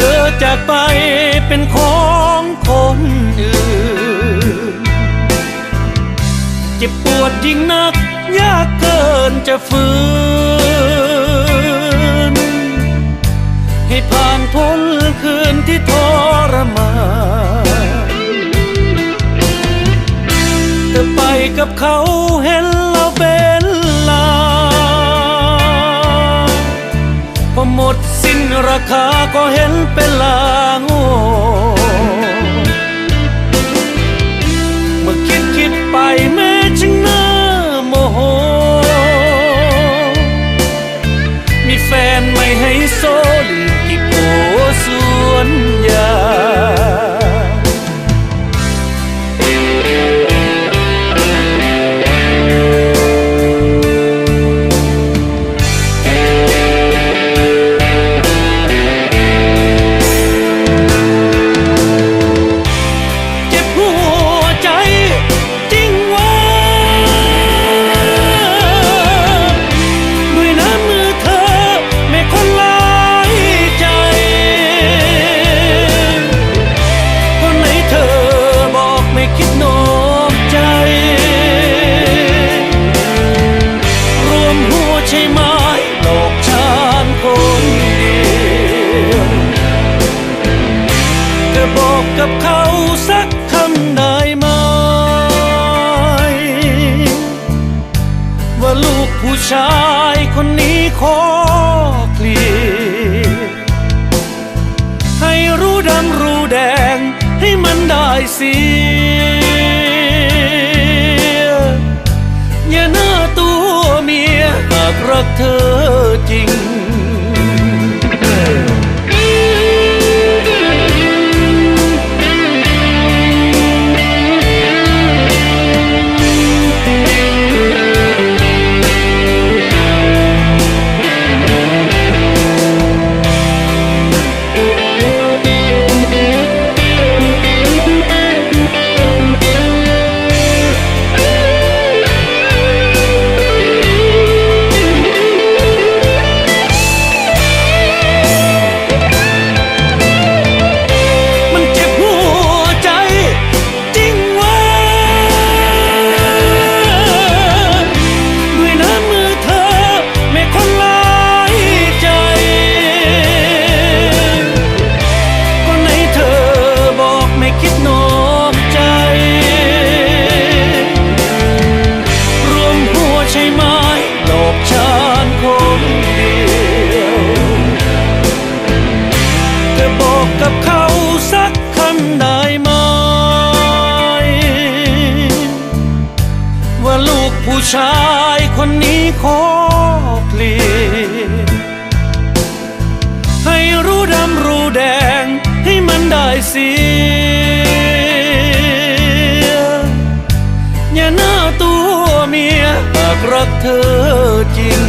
เธอจากไปเป็นของคนอื่น เจ็บปวดยิ่งนัก ยากเกินจะฟื้น ให้ผ่านทนคืนที่ทรมานเธอไปกับเขาเห็น ราคาก็เห็นเป็นลาง กับเขาสักคำได้ไหม ว่าลูกผู้ชายคนนี้ขอเคลียรให้รู้ดำรู้แดงให้มันได้เสียอย่าหน้าตัวเมียหากรักเธอ ชายคนนี้ขอเคลียนให้รู้ดำรู้แดงให้มันได้เสียอย่าหน้าตัวเมียหากรักเธอจริง